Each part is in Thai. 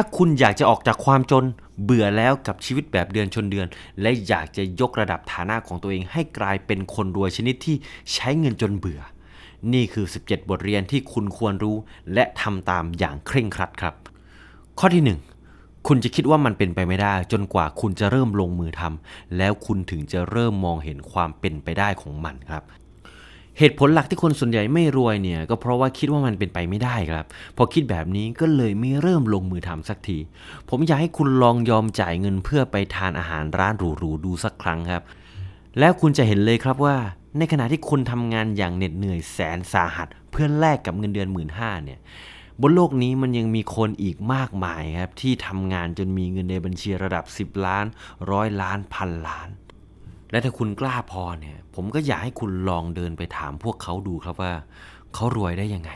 าคุณอยากจะออกจากความจน เบื่อแล้วกับชีวิตแบบเดือนชนเดือน และอยากจะยกระดับฐานะของตัวเองให้กลายเป็นคนรวยชนิดที่ใช้เงินจนเบื่อ นี่คือ 17 บทเรียนที่คุณควรรู้ และทำตามอย่างเคร่งครัดครับ ข้อที่ 1คุณจะคิดว่ามันเป็นไปไม่ได้ จนกว่าคุณจะเริ่มลงมือทำแล้วคุณถึงจะเริ่มมองเห็นความเป็นไปได้ของมันครับ เหตุผลหลักที่คนส่วนใหญ่ไม่รวยเนี่ยก็เพราะว่าคิดว่ามันเป็นไปไม่ได้ครับ พอคิดแบบนี้ก็เลยไม่เริ่มลงมือทำสักที ผมอยากให้คุณลองยอมจ่ายเงินเพื่อไปทานอาหารร้านหรูๆดูสักครั้งครับ แล้วคุณจะเห็นเลยครับว่า ในขณะที่คุณทำงานอย่างเหน็ดเหนื่อยแสนสาหัส เพื่อแลกกับเงินเดือนหมื่นห้าเนี่ยบนโลกนี้มันยังมีคนอีกมากมายครับที่ทำงานจนมีเงินในบัญชีระดับ 10 ล้านร้อยล้านพันล้าน และถ้าคุณกล้าพอเนี่ย ผมก็อยากให้คุณลองเดินไปถามพวกเขาดูครับว่าเขารวยได้ยังไง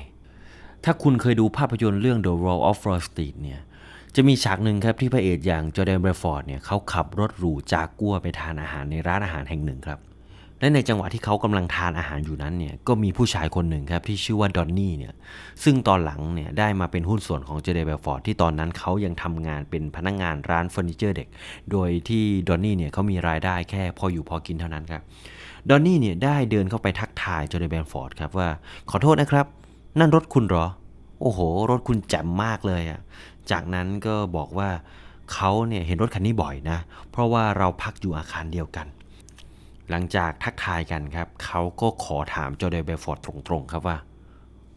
ถ้าคุณเคยดูภาพยนตร์เรื่อง The Wall of Wall Street เนี่ย จะมีฉากหนึ่งครับที่พระเอกอย่างจอร์แดนเบรฟอร์ดเนี่ยเขาขับรถหรูจากกัวไปทานอาหารในร้านอาหารแห่งหนึ่งครับ และในจังหวะที่เขากำลังทานอาหารอยู่นั้นเนี่ยก็มีผู้ชายคนหนึ่งครับที่ชื่อว่าดอนนี่เนี่ยซึ่งตอนหลังเนี่ยได้มาเป็นหุ้นส่วนของเจเดเบลฟอร์ดที่ตอนนั้นเขายังทำงานเป็นพนักงงานร้านเฟอร์นิเจอร์เด็ก โดยที่ดอนนี่เนี่ยเขามีรายได้แค่พออยู่พอกินเท่านั้นครับดอนนี่เนี่ยได้เดินเข้าไปทักทายเจเดเบลฟอร์ดครับว่าขอโทษนะครับ นั่นรถคุณเหรอ โอ้โห รถคุณแจ่มมากเลยอะจากนั้นก็บอกว่าเขาเนี่ยเห็นรถคันนี้บ่อยนะ เพราะว่าเราพักอยู่อาคารเดียวกัน หลังจากทักทายกันครับ เขาก็ขอถามจอร์แดนเบลฟอร์ดตรงๆครับว่า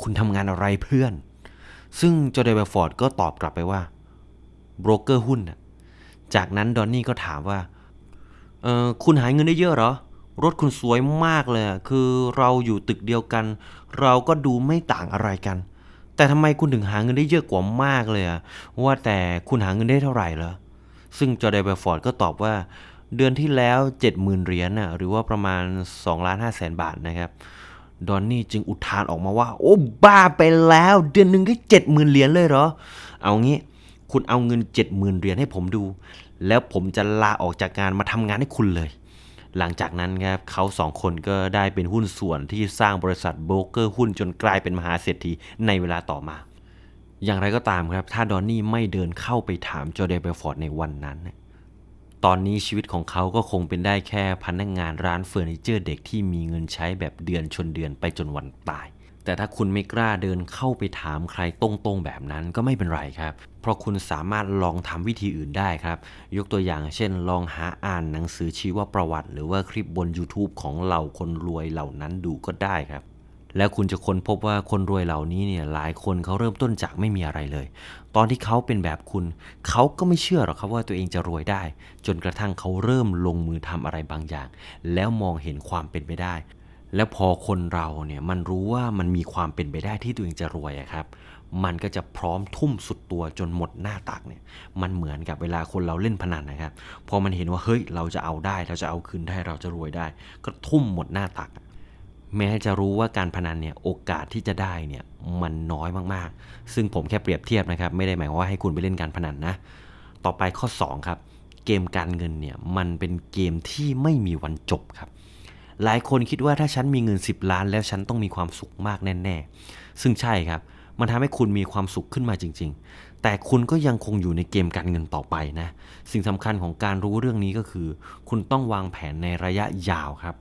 คุณทำงานอะไรเพื่อน ซึ่งจอร์แดนเบลฟอร์ดก็ตอบกลับไปว่าโบรกเกอร์หุ้น จากนั้นดอนนี่ก็ถามว่าเออคุณหาเงินได้เยอะเหรอ รถคุณสวยมากเลย คือเราอยู่ตึกเดียวกัน เราก็ดูไม่ต่างอะไรกัน แต่ทำไมคุณถึงหาเงินได้เยอะกว่ามากเลยอะว่าแต่คุณหาเงินได้เท่าไหร่เหรอซึ่งจอร์แดนเบลฟอร์ดก็ตอบว่า เดือนที่แล้ว 70,000เหรียญน่ะหรือว่าประมาณ2ล้าน5แสนบาทนะครับ ดอนนี่จึงอุทานออกมาว่า โอ้บ้าไปแล้ว เดือนหนึ่งก็70,000เหรียญเลยเหรอ เอางี้คุณเอาเงิน 70,000เหรียญให้ผมดู แล้วผมจะลาออกจากงานมาทำงานให้คุณเลย หลังจากนั้นครับเขาสองคนก็ได้เป็นหุ้นส่วนที่สร้างบริษัทโบรกเกอร์หุ้นจนกลายเป็นมหาเศรษฐีในเวลาต่อมา อย่างไรก็ตามครับ ถ้าดอนนี่ไม่เดินเข้าไปถามจอร์แดนเบลฟอร์ดในวันนั้นเตอนนี้ชีวิตของเขาก็คงเป็นได้แค่พนักงงานร้านเฟอร์นิเจอร์เด็กที่มีเงินใช้แบบเดือนชนเดือนไปจนวันตาย แต่ถ้าคุณไม่กล้าเดินเข้าไปถามใครตรงๆแบบนั้นก็ไม่เป็นไรครับ เพราะคุณสามารถลองทำวิธีอื่นได้ครับ ยกตัวอย่างเช่น ลองหาอ่านหนังสือชีวประวัติ หรือว่าคลิปบน YouTube ของเหล่าคนรวยเหล่านั้นดูก็ได้ครับ แล้วคุณจะค้นพบว่าคนรวยเหล่านี้เนี่ยหลายคนเขาเริ่มต้นจากไม่มีอะไรเลย ตอนที่เขาเป็นแบบคุณ เขาก็ไม่เชื่อหรอกครับว่าตัวเองจะรวยได้ จนกระทั่งเขาเริ่มลงมือทำอะไรบางอย่าง แล้วมองเห็นความเป็นไปได้ แล้วพอคนเราเนี่ยมันรู้ว่ามันมีความเป็นไปได้ที่ตัวเองจะรวยครับมันก็จะพร้อมทุ่มสุดตัวจนหมดหน้าตักเนี่ย มันเหมือนกับเวลาคนเราเล่นพนันนะครับ พอมันเห็นว่าเฮ้ยเราจะเอาได้ เราจะเอาคืนได้ เราจะรวยได้ ก็ทุ่มหมดหน้าตัก แม้จะรู้ว่าการพนันเนี่ยโอกาสที่จะได้เนี่ยมันน้อยมากๆ ซึ่งผมแค่เปรียบเทียบนะครับ ไม่ได้หมายว่าให้คุณไปเล่นการพนันนะ ต่อไปข้อ 2 ครับ เกมการเงินเนี่ยมันเป็นเกมที่ไม่มีวันจบครับ หลายคนคิดว่าถ้าฉันมีเงิน 10 ล้าน แล้วฉันต้องมีความสุขมากแน่ๆ ซึ่งใช่ครับ มันทำให้คุณมีความสุขขึ้นมาจริง ๆ แต่คุณก็ยังคงอยู่ในเกมการเงินต่อไปนะ สิ่งสำคัญของการรู้เรื่องนี้ก็คือ คุณต้องวางแผนในระยะยาวครับ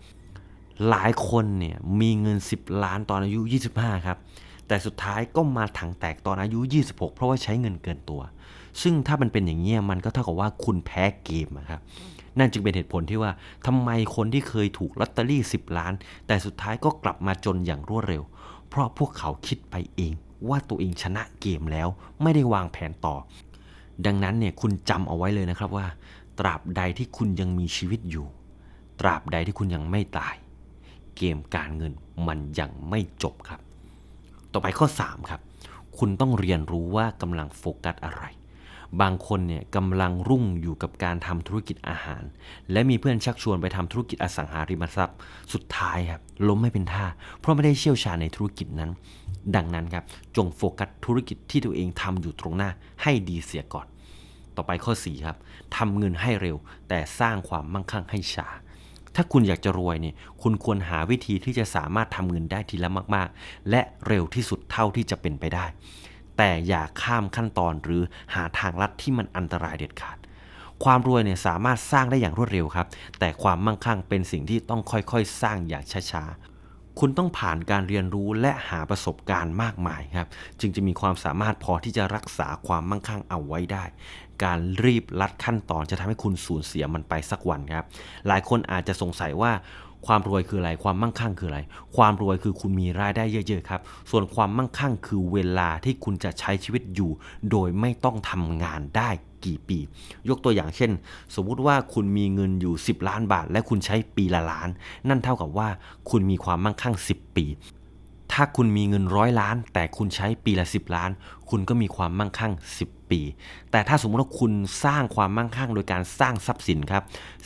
หลายคนเนี่ยมีเงิน 10 ล้านตอนอายุ 25 ครับ แต่สุดท้ายก็มาถังแตกตอนอายุ 26 เพราะว่าใช้เงินเกินตัว ซึ่งถ้ามันเป็นอย่างนี้ยมันก็เท่ากับว่าคุณแพ้เกมอะครับนั่นจึงเป็นเหตุผลที่ว่าทำไมคนที่เคยถูกลอตเตอรี่ 10 ล้าน แต่สุดท้ายก็กลับมาจนอย่างรวดเร็ว เพราะพวกเขาคิดไปเองว่าตัวเองชนะเกมแล้วไม่ได้วางแผนต่อ ดังนั้นเนี่ยคุณจำเอาไว้เลยนะครับว่า ตราบใดที่คุณยังมีชีวิตอยู่ ตราบใดที่คุณยังไม่ตาย เกมการเงินมันยังไม่จบครับ ต่อไปข้อ 3 ครับ คุณต้องเรียนรู้ว่ากำลังโฟกัสอะไร บางคนเนี่ยกำลังรุ่งอยู่กับการทำธุรกิจอาหาร และมีเพื่อนชักชวนไปทำธุรกิจอสังหาริมทรัพย์ สุดท้ายครับล้มไม่เป็นท่า เพราะไม่ได้เชี่ยวชาญในธุรกิจนั้น ดังนั้นครับจงโฟกัสธุรกิจที่ตัวเองทำอยู่ตรงหน้าให้ดีเสียก่อน ต่อไปข้อ4ครับทำเงินให้เร็ว แต่สร้างความมั่งคั่งให้ช้า ถ้าคุณอยากจะรวยเนี่ยคุณควรหาวิธีที่จะสามารถทำเงินได้ทีละมาก ๆ และเร็วที่สุดเท่าที่จะเป็นไปได้ แต่อย่าข้ามขั้นตอนหรือหาทางลัดที่มันอันตรายเด็ดขาด ความรวยเนี่ยสามารถสร้างได้อย่างรวดเร็วครับ แต่ความมั่งคั่งเป็นสิ่งที่ต้องค่อยๆ สร้างอย่างช้าๆ คุณต้องผ่านการเรียนรู้และหาประสบการณ์มากมายครับ จึงจะมีความสามารถพอที่จะรักษาความมั่งคั่งเอาไว้ได้ การรีบลัดขั้นตอนจะทำให้คุณสูญเสียมันไปสักวันครับ หลายคนอาจจะสงสัยว่าความรวยคืออะไร ความมั่งคั่งคืออะไร ความรวยคือคุณมีรายได้เยอะๆครับ ส่วนความมั่งคั่งคือเวลาที่คุณจะใช้ชีวิตอยู่ โดยไม่ต้องทำงานได้กี่ปี ยกตัวอย่างเช่น สมมุติว่าคุณมีเงินอยู่ 10 ล้านบาท และคุณใช้ปีละล้าน นั่นเท่ากับว่าคุณมีความมั่งคั่ง 10 ปี ถ้าคุณมีเงินร้อยล้าน แต่คุณใช้ปีละ 10 ล้าน คุณก็มีความมั่งคั่ง 10 ปี แต่ถ้าสมมติว่าคุณสร้างความมั่งคั่ง โดยการสร้างทรัพย์สินครับ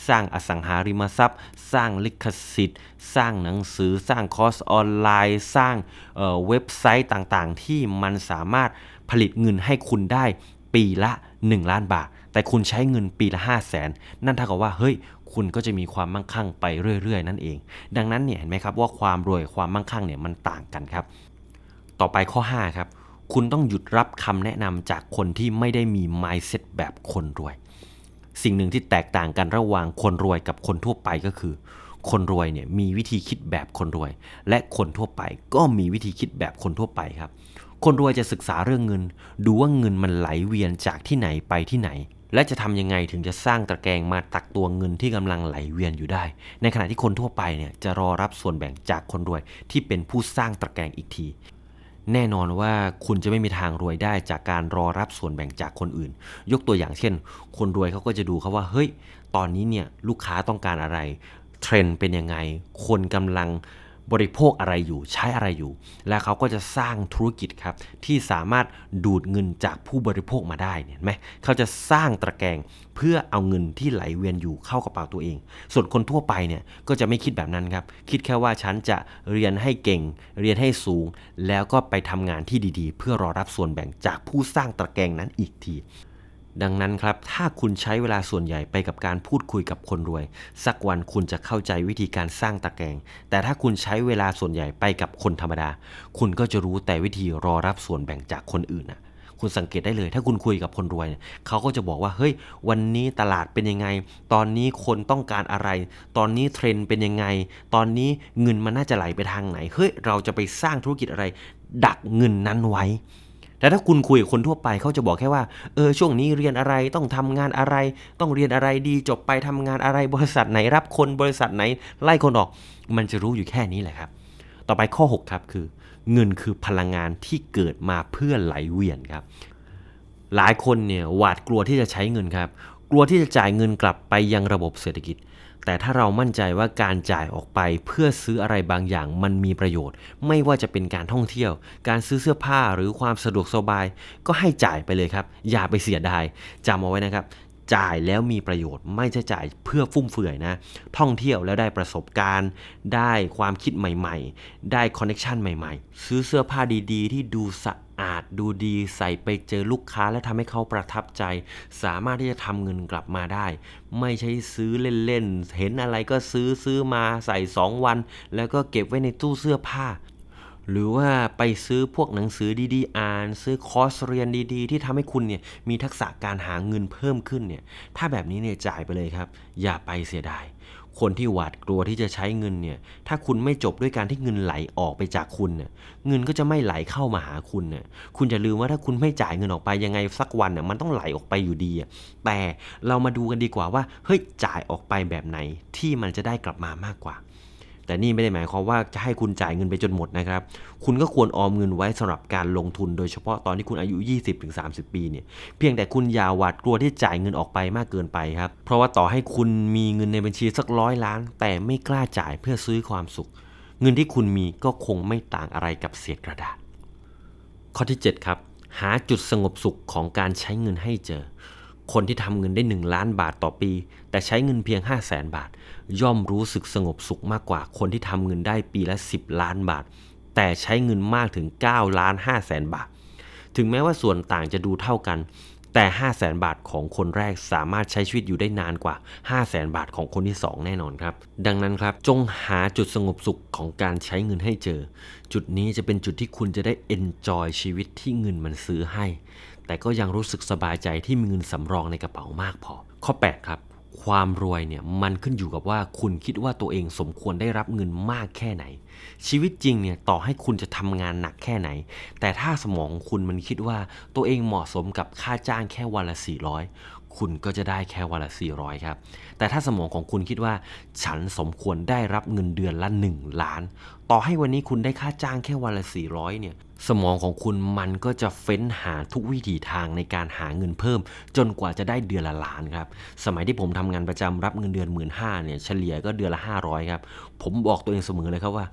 สร้างอสังหาริมทรัพย์ สร้างลิขสิทธิ์ สร้างหนังสือ สร้างคอร์สออนไลน์ สร้างเเว็บไซต์ต่างๆ ที่มันสามารถผลิตเงินให้คุณได้ปีละ 1 ล้านบาท แต่คุณใช้เงินปีละ 5 0 0แสนนั่นเท่ากับว่าเฮ้ยคุณก็จะมีความมั่งคั่งไปเรื่อย ๆ นั่นเอง ดังนั้นเนี่ยเห็นไหมครับว่าความรวยความมั่งคั่งเนี่ยมันต่างกันครับ ต่อไปข้อ 5 ครับ คุณต้องหยุดรับคำแนะนำจากคนที่ไม่ได้มี mindset แบบคนรวย สิ่งหนึ่งที่แตกต่างกันระหว่างคนรวยกับคนทั่วไปก็คือ คนรวยเนี่ยมีวิธีคิดแบบคนรวย และคนทั่วไปก็มีวิธีคิดแบบคนทั่วไปครับ คนรวยจะศึกษาเรื่องเงิน ดูว่าเงินมันไหลเวียนจากที่ไหนไปที่ไหน และจะทำยังไงถึงจะสร้างตะแกรงมาตักตัวเงินที่กำลังไหลเวียนอยู่ได้ ในขณะที่คนทั่วไปเนี่ยจะรอรับส่วนแบ่งจากคนรวยที่เป็นผู้สร้างตะแกรงอีกที แน่นอนว่าคุณจะไม่มีทางรวยได้จากการรอรับส่วนแบ่งจากคนอื่น ยกตัวอย่างเช่น คนรวยเขาก็จะดูครับว่าเฮ้ย ตอนนี้เนี่ยลูกค้าต้องการอะไร เทรนด์เป็นยังไง คนกำลัง บริโภคอะไรอยู่ใช้อะไรอยู่ และเขาก็จะสร้างธุรกิจครับที่สามารถดูดเงินจากผู้บริโภคมาได้เนี่ยเห็นไหมเขาจะสร้างตะแกรงเพื่อเอาเงินที่ไหลเวียนอยู่เข้ากระเป๋าตัวเอง ส่วนคนทั่วไปเนี่ยก็จะไม่คิดแบบนั้นครับ คิดแค่ว่าฉันจะเรียนให้เก่ง เรียนให้สูง แล้วก็ไปทำงานที่ดีๆ เพื่อรอรับส่วนแบ่งจากผู้สร้างตะแกรงนั้นอีกที ดังนั้นครับ ถ้าคุณใช้เวลาส่วนใหญ่ไปกับการพูดคุยกับคนรวย สักวันคุณจะเข้าใจวิธีการสร้างตะแกรงแต่ถ้าคุณใช้เวลาส่วนใหญ่ไปกับคนธรรมดา คุณก็จะรู้แต่วิธีรอรับส่วนแบ่งจากคนอื่นนะคุณสังเกตได้เลย ถ้าคุณคุยกับคนรวยเนี่ยเขาก็จะบอกว่าเฮ้ย วันนี้ตลาดเป็นยังไง ตอนนี้คนต้องการอะไร ตอนนี้เทรนด์เป็นยังไง ตอนนี้เงินมันน่าจะไหลไปทางไหนเฮ้ยเราจะไปสร้างธุรกิจอะไร ดักเงินนั้นไว้ แต่ถ้าคุณคุยกับคนทั่วไปเขาจะบอกแค่ว่า เออช่วงนี้เรียนอะไรต้องทำงานอะไร ต้องเรียนอะไรดีจบไปทำงานอะไรบริษัทไหนรับคนบริษัทไหนไล่คนออก มันจะรู้อยู่แค่นี้แหละครับ ต่อไปข้อ 6 ครับคือ เงินคือพลังงานที่เกิดมาเพื่อไหลเวียนครับ หลายคนเนี่ยหวาดกลัวที่จะใช้เงินครับ กลัวที่จะจ่ายเงินกลับไปยังระบบเศรษฐกิจ แต่ถ้าเรามั่นใจว่าการจ่ายออกไปเพื่อซื้ออะไรบางอย่างมันมีประโยชน์ ไม่ว่าจะเป็นการท่องเที่ยว การซื้อเสื้อผ้าหรือความสะดวกสบาย ก็ให้จ่ายไปเลยครับ อย่าไปเสียดายจำเอาไว้นะครับ จ่ายแล้วมีประโยชน์ไม่ใช่จ่ายเพื่อฟุ่มเฟือยนะ ท่องเที่ยวแล้วได้ประสบการณ์ ได้ความคิดใหม่ๆ ได้คอนเน็ชันใหม่ๆ ซื้อเสื้อผ้าดีๆ ที่ดูสะอาดดูดีใส่ไปเจอลูกค้าและทำให้เขาประทับใจ สามารถที่จะทำเงินกลับมาได้ ไม่ใช่ซื้อเล่นๆ เห็นอะไรก็ซื้อซื้อมาใส่ 2 วัน แล้วก็เก็บไว้ในตู้เสื้อผ้า หรือว่าไปซื้อพวกหนังสือดีๆอ่าน ซื้อคอร์สเรียนดีๆ ที่ทำให้คุณเนี่ยมีทักษะการหาเงินเพิ่มขึ้นเนี่ยถ้าแบบนี้เนี่ยจ่ายไปเลยครับ อย่าไปเสียดายคนที่หวาดกลัวที่จะใช้เงินเนี่ย ถ้าคุณไม่จบด้วยการที่เงินไหลออกไปจากคุณเนี่ยเงินก็จะไม่ไหลเข้ามาหาคุณเนี่ยคุณอย่าลืมว่าถ้าคุณไม่จ่ายเงินออกไปยังไงสักวันเนี่ยมันต้องไหลออกไปอยู่ดีอะแต่เรามาดูกันดีกว่าว่าเฮ้ยจ่ายออกไปแบบไหนที่มันจะได้กลับมามากกว่า แต่นี่ไม่ได้หมายความว่าจะให้คุณจ่ายเงินไปจนหมดนะครับ คุณก็ควรออมเงินไว้สำหรับการลงทุน โดยเฉพาะตอนที่คุณอายุ 20-30 ปีเนี่ย เพียงแต่คุณอย่าหวาดกลัวที่จ่ายเงินออกไปมากเกินไปครับ เพราะว่าต่อให้คุณมีเงินในบัญชีสักร้อยล้าน แต่ไม่กล้าจ่ายเพื่อซื้อความสุข เงินที่คุณมีก็คงไม่ต่างอะไรกับเศษกระดาษ ข้อที่ 7 ครับ หาจุดสงบสุขของการใช้เงินให้เจอ คนที่ทำเงินได้ 1 ล้านบาทต่อปี แต่ใช้เงินเพียง 5 0 0แสนบาท ย่อมรู้สึกสงบสุขมากกว่าคนที่ทำเงินได้ปีละ 10 ล้านบาท แต่ใช้เงินมากถึง9ล้าน5แสนบาท ถึงแม้ว่าส่วนต่างจะดูเท่ากัน แต่ 5 0 0แสนบาทของคนแรกสามารถใช้ชีวิตอยู่ได้นานกว่า 5 0 0แสนบาทของคนที่ 2 แน่นอนครับ ดังนั้นครับจงหาจุดสงบสุขของการใช้เงินให้เจอ จุดนี้จะเป็นจุดที่คุณจะได้ enjoy ชีวิตที่เงินมันซื้อให้ แต่ก็ยังรู้สึกสบายใจที่มีเงินสำรองในกระเป๋ามากพอ ข้อ 8 ครับ ความรวยเนี่ยมันขึ้นอยู่กับว่าคุณคิดว่าตัวเองสมควรได้รับเงินมากแค่ไหน ชีวิตจริงเนี่ยต่อให้คุณจะทำงานหนักแค่ไหน แต่ถ้าสมองคุณมันคิดว่าตัวเองเหมาะสมกับค่าจ้างแค่วันละ 400คุณก็จะได้แค่วันละ 400 ครับ แต่ถ้าสมองของคุณคิดว่า ฉันสมควรได้รับเงินเดือนละ 1 ล้าน ต่อให้วันนี้คุณได้ค่าจ้างแค่วันละ 400 เนี่ย สมองของคุณมันก็จะเฟ้นหาทุกวิถีทางในการหาเงินเพิ่ม จนกว่าจะได้เดือนละล้านครับ สมัยที่ผมทำงานประจำรับเงินเดือน1 5ื่นห้าเนี่ยเฉลี่ยก็เดือนละ 500 ครับ ผมบอกตัวเองเสมอเลยครับว่า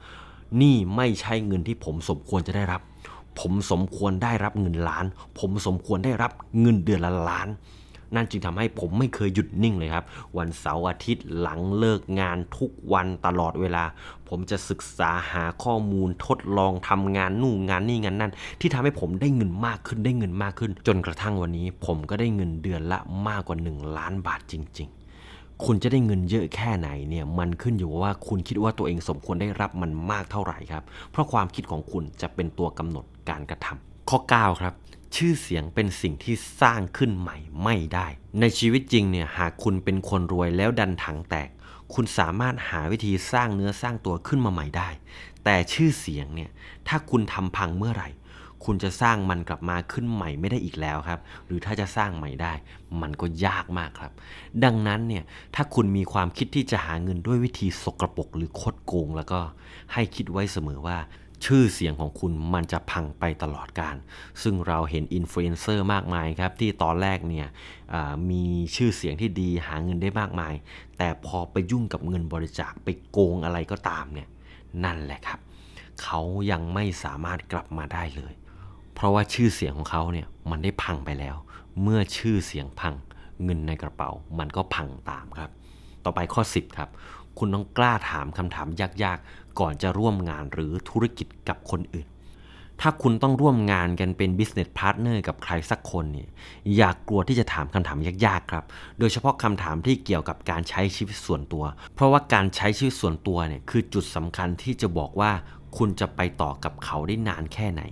นี่ไม่ใช่เงินที่ผมสมควรจะได้รับ ผมสมควรได้รับเงินล้าน ผมสมควรได้รับเงินเดือนละล้าน นั่นจึงทำให้ผมไม่เคยหยุดนิ่งเลยครับ วันเสาร์อาทิตย์หลังเลิกงานทุกวันตลอดเวลา ผมจะศึกษาหาข้อมูลทดลองทำงานนู่นงานนี่งานนั่น ที่ทำให้ผมได้เงินมากขึ้นได้เงินมากขึ้น จนกระทั่งวันนี้ ผมก็ได้เงินเดือนละมากกว่า 1 ล้านบาทจริง ๆคุณจะได้เงินเยอะแค่ไหนเนี่ยมันขึ้นอยู่ว่าคุณคิดว่าตัวเองสมควรได้รับมันมากเท่าไหร่ครับ เพราะความคิดของคุณจะเป็นตัวกำหนดการกระทำข้อ 9 ครับ ชื่อเสียงเป็นสิ่งที่สร้างขึ้นใหม่ไม่ได้ ในชีวิตจริงเนี่ยหากคุณเป็นคนรวยแล้วดันถังแตก คุณสามารถหาวิธีสร้างเนื้อสร้างตัวขึ้นมาใหม่ได้ แต่ชื่อเสียงเนี่ยถ้าคุณทำพังเมื่อไหร่ คุณจะสร้างมันกลับมาขึ้นใหม่ไม่ได้อีกแล้วครับ หรือถ้าจะสร้างใหม่ได้ มันก็ยากมากครับ ดังนั้นเนี่ยถ้าคุณมีความคิดที่จะหาเงินด้วยวิธีสกรปรกหรือคดโกง แล้วก็ให้คิดไว้เสมอว่า ชื่อเสียงของคุณมันจะพังไปตลอดการ ซึ่งเราเห็นอินฟลูเอนเซอร์มากมายครับ ที่ตอนแรกเนี่ยมีชื่อเสียงที่ดีหาเงินได้มากมาย แต่พอไปยุ่งกับเงินบริจาคไปโกงอะไรก็ตามเนี่ยนั่นแหละครับ เขายังไม่สามารถกลับมาได้เลย เพราะว่าชื่อเสียงของเขาเนี่ยมันได้พังไปแล้ว เมื่อชื่อเสียงพังเงินในกระเป๋า มันก็พังตามครับ ต่อไปข้อ 10 ครับ คุณต้องกล้าถามคำถามยากๆ ก่อนจะร่วมงานหรือธุรกิจกับคนอื่น ถ้าคุณต้องร่วมงานกันเป็น business partner กับใครสักคนเนี่ยอย่ากกลัวที่จะถามคำถามยากๆครับ โดยเฉพาะคำถามที่เกี่ยวกับการใช้ชีวิตส่วนตัว เพราะว่าการใช้ชีวิตส่วนตัวเนี่ยคือจุดสำคัญที่จะบอกว่าคุณจะไปต่อกับเขาได้นานแค่ไหน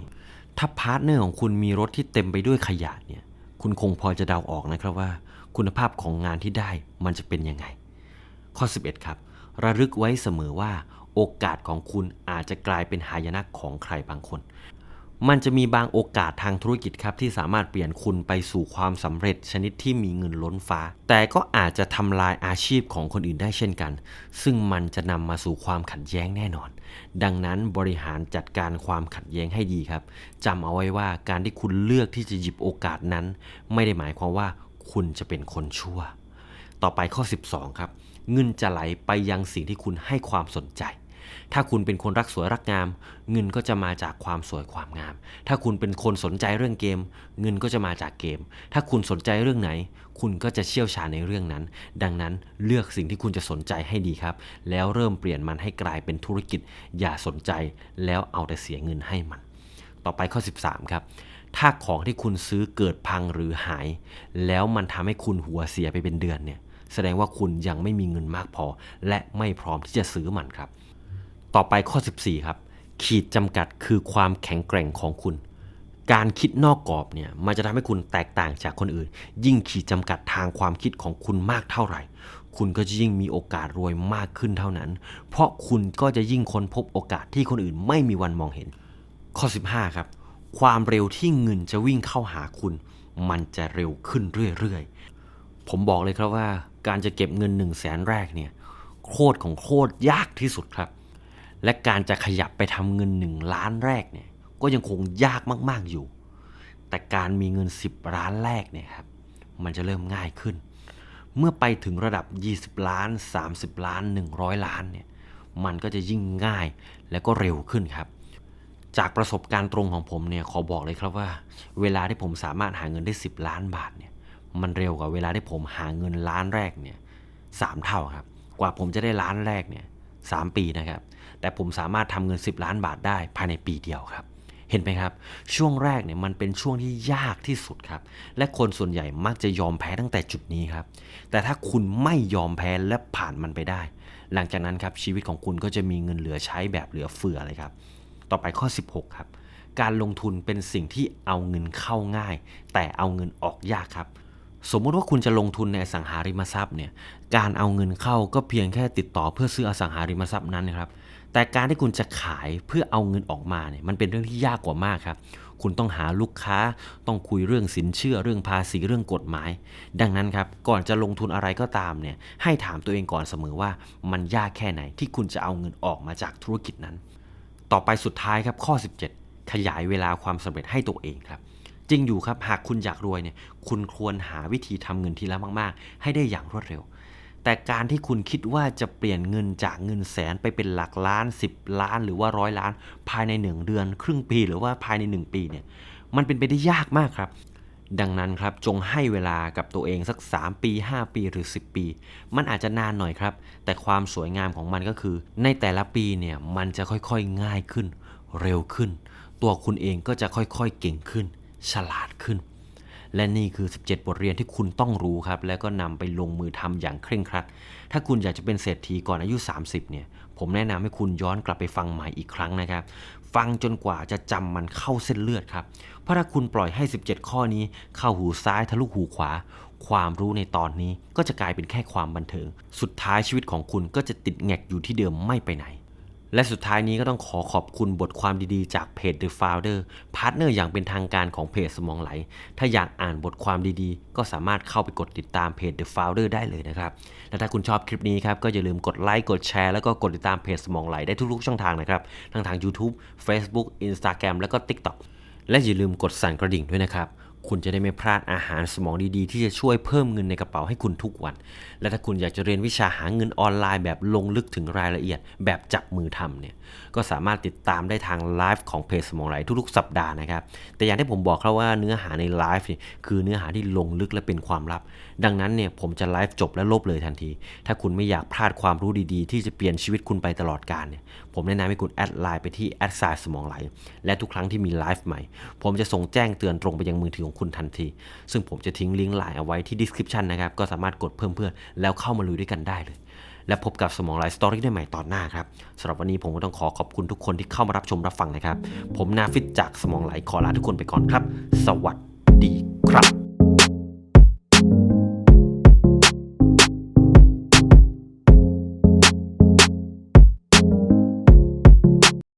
ถ้าพาร์ทเนอร์ของคุณมีรถที่เต็มไปด้วยขยะเนี่ย คุณคงพอจะเดาออกนะครับว่า คุณภาพของงานที่ได้มันจะเป็นยังไง ข้อ 11 ครับ ระลึกไว้เสมอว่า โอกาสของคุณอาจจะกลายเป็นหายนะของใครบางคน มันจะมีบางโอกาสทางธุรกิจครับที่สามารถเปลี่ยนคุณไปสู่ความสำเร็จชนิดที่มีเงินล้นฟ้า แต่ก็อาจจะทำลายอาชีพของคนอื่นได้เช่นกัน ซึ่งมันจะนำมาสู่ความขัดแย้งแน่นอน ดังนั้นบริหารจัดการความขัดแย้งให้ดีครับจำเอาไว้ว่าการที่คุณเลือกที่จะหยิบโอกาสนั้น ไม่ได้หมายความว่าคุณจะเป็นคนชั่ว ต่อไปข้อ 12 ครับเงินจะไหลไปยังสิ่งที่คุณให้ความสนใจ ถ้าคุณเป็นคนรักสวยรักงาม เงินก็จะมาจากความสวยความงาม ถ้าคุณเป็นคนสนใจเรื่องเกม เงินก็จะมาจากเกม ถ้าคุณสนใจเรื่องไหน คุณก็จะเชี่ยวชาญในเรื่องนั้น ดังนั้นเลือกสิ่งที่คุณจะสนใจให้ดีครับ แล้วเริ่มเปลี่ยนมันให้กลายเป็นธุรกิจ อย่าสนใจ แล้วเอาแต่เสียเงินให้มัน ต่อไปข้อ 13 ครับถ้าของที่คุณซื้อเกิดพังหรือหาย แล้วมันทำให้คุณหัวเสียไปเป็นเดือนเนี่ย แสดงว่าคุณยังไม่มีเงินมากพอ และไม่พร้อมที่จะซื้อมันครับ ต่อไปข้อ 14 ครับ ขีดจำกัดคือความแข็งแกร่งของคุณ การคิดนอกกรอบเนี่ยมันจะทำให้คุณแตกต่างจากคนอื่น ยิ่งขีดจำกัดทางความคิดของคุณมากเท่าไหร่ คุณก็จะยิ่งมีโอกาสรวยมากขึ้นเท่านั้น เพราะคุณก็จะยิ่งค้นพบโอกาสที่คนอื่นไม่มีวันมองเห็น ข้อ 15 ครับ ความเร็วที่เงินจะวิ่งเข้าหาคุณ มันจะเร็วขึ้นเรื่อยๆ ผมบอกเลยครับว่าการจะเก็บเงิน1นึ่งแสนแรกเนี่ยโคตรของโคตรยากที่สุดครับ และการจะขยับไปทำเงิน 1 ล้านแรกเนี่ยก็ยังคงยากมาก ๆอยู่ แต่การมีเงิน 10 ล้านแรกเนี่ยครับมันจะเริ่มง่ายขึ้น เมื่อไปถึงระดับ 20 ล้าน 30 ล้าน 100 ล้านเนี่ยมันก็จะยิ่งง่ายและก็เร็วขึ้นครับจากประสบการณ์ตรงของผมเนี่ยขอบอกเลยครับว่า เวลาที่ผมสามารถหาเงินได้ 10 ล้านบาทเนี่ยมันเร็วกว่าเวลาที่ผมหาเงินล้านแรกเนี่ยสามเท่าครับ กว่าผมจะได้ล้านแรกเนี่ยสามปีนะครับ แต่ผมสามารถทำเงิน 10 ล้านบาทได้ภายในปีเดียวครับ เห็นไหมครับ ช่วงแรกเนี่ยมันเป็นช่วงที่ยากที่สุดครับ และคนส่วนใหญ่มักจะยอมแพ้ตั้งแต่จุดนี้ครับ แต่ถ้าคุณไม่ยอมแพ้และผ่านมันไปได้ หลังจากนั้นครับชีวิตของคุณก็จะมีเงินเหลือใช้แบบเหลือเฟือเลยครับ ต่อไปข้อ 16 ครับการลงทุนเป็นสิ่งที่เอาเงินเข้าง่าย แต่เอาเงินออกยากครับ สมมุติว่าคุณจะลงทุนในอสังหาริมทรัพย์เนี่ยการเอาเงินเข้าก็เพียงแค่ติดต่อเพื่อซื้ออสังหาริมทรัพย์นั้นนะครับ แต่การที่คุณจะขายเพื่อเอาเงินออกมาเนี่ยมันเป็นเรื่องที่ยากกว่ามากครับ คุณต้องหาลูกค้า ต้องคุยเรื่องสินเชื่อเรื่องภาษีเรื่องกฎหมาย ดังนั้นครับก่อนจะลงทุนอะไรก็ตามเนี่ยให้ถามตัวเองก่อนเสมอว่า มันยากแค่ไหนที่คุณจะเอาเงินออกมาจากธุรกิจนั้น ต่อไปสุดท้ายครับข้อ 17 ขยายเวลาความสำเร็จให้ตัวเองครับจริงอยู่ครับหากคุณอยากรวยเนี่ยคุณควรหาวิธีทำเงินทีละมาก ๆ ให้ได้อย่างรวดเร็ว แต่การที่คุณคิดว่าจะเปลี่ยนเงินจากเงินแสนไปเป็นหลักล้าน 10 ล้าน หรือว่าร้อยล้าน ภายใน 1 เดือน ครึ่งปีหรือว่าภายใน 1 ปีเนี่ยมันเป็นไปได้ยากมากครับ ดังนั้นครับจงให้เวลากับตัวเองสัก 3 ปี 5 ปีหรือ 10 ปี มันอาจจะนานหน่อยครับ แต่ความสวยงามของมันก็คือ ในแต่ละปีเนี่ยมันจะค่อยๆง่ายขึ้น เร็วขึ้น ตัวคุณเองก็จะค่อยๆเก่งขึ้น ฉลาดขึ้น และนี่คือ 17 บทเรียนที่คุณต้องรู้ครับ แล้วก็นำไปลงมือทำอย่างเคร่งครัด ถ้าคุณอยากจะเป็นเศรษฐีก่อนอายุ 30 เนี่ย ผมแนะนำให้คุณย้อนกลับไปฟังใหม่อีกครั้งนะครับ ฟังจนกว่าจะจำมันเข้าเส้นเลือดครับ เพราะถ้าคุณปล่อยให้ 17 ข้อนี้เข้าหูซ้ายทะลุหูขวา ความรู้ในตอนนี้ก็จะกลายเป็นแค่ความบันเทิง สุดท้ายชีวิตของคุณก็จะติดแงกอยู่ที่เดิมไม่ไปไหน และสุดท้ายนี้ก็ต้องขอขอบคุณบทความดีๆ จากเพจ The Founder พาร์ทเนอร์อย่างเป็นทางการของเพจสมองไหล ถ้าอยากอ่านบทความดีๆ ก็สามารถเข้าไปกดติดตามเพจ The Founder ได้เลยนะครับ และถ้าคุณชอบคลิปนี้ครับ ก็อย่าลืมกดไลค์กดแชร์แล้วก็กดติดตามเพจสมองไหลได้ทุกๆช่องทางนะครับ ทั้งทาง YouTube Facebook Instagram แล้วก็ TikTok และอย่าลืมกดสั่นกระดิ่งด้วยนะครับ คุณจะได้ไม่พลาดอาหารสมองดีๆ ที่จะช่วยเพิ่มเงินในกระเป๋าให้คุณทุกวัน และถ้าคุณอยากจะเรียนวิชาหาเงินออนไลน์แบบลงลึกถึงรายละเอียด แบบจับมือทำเนี่ยก็สามารถติดตามได้ทางไลฟ์ของเพจสมองไหลทุกๆ สัปดาห์นะครับ แต่อย่างที่ผมบอกครับว่าเนื้อหาในไลฟ์เนี่ยคือเนื้อหาที่ลงลึกและเป็นความลับ ดังนั้นเนี่ยผมจะไลฟ์จบและลบเลยทันที ถ้าคุณไม่อยากพลาดความรู้ดีๆ ที่จะเปลี่ยนชีวิตคุณไปตลอดกาลเนี่ยผมแนะนำให้คุณแอดไลน์ไปที่แอดไซน์สมองไหลและทุกครั้งที่มีไลฟ์ใหม่ ผมจะส่งแจ้งเตือนตรงไปยังมือถือของคุณทันที ซึ่งผมจะทิ้งลิงก์ไลน์เอาไว้ที่ description นะครับ ก็สามารถกดเพิ่มเพื่อนแล้วเข้ามาลุยด้วยกันได้เลย และพบกับสมองไลฟ์สตอรี่ได้ใหม่ตอนหน้าครับสำหรับวันนี้ผมก็ต้องขอขอบคุณทุกคนที่เข้ามารับชมรับฟังนะครับ ผมนาฟิตจากสมองไหลขอลาทุกคนไปก่อนครับ สวัสดีครับ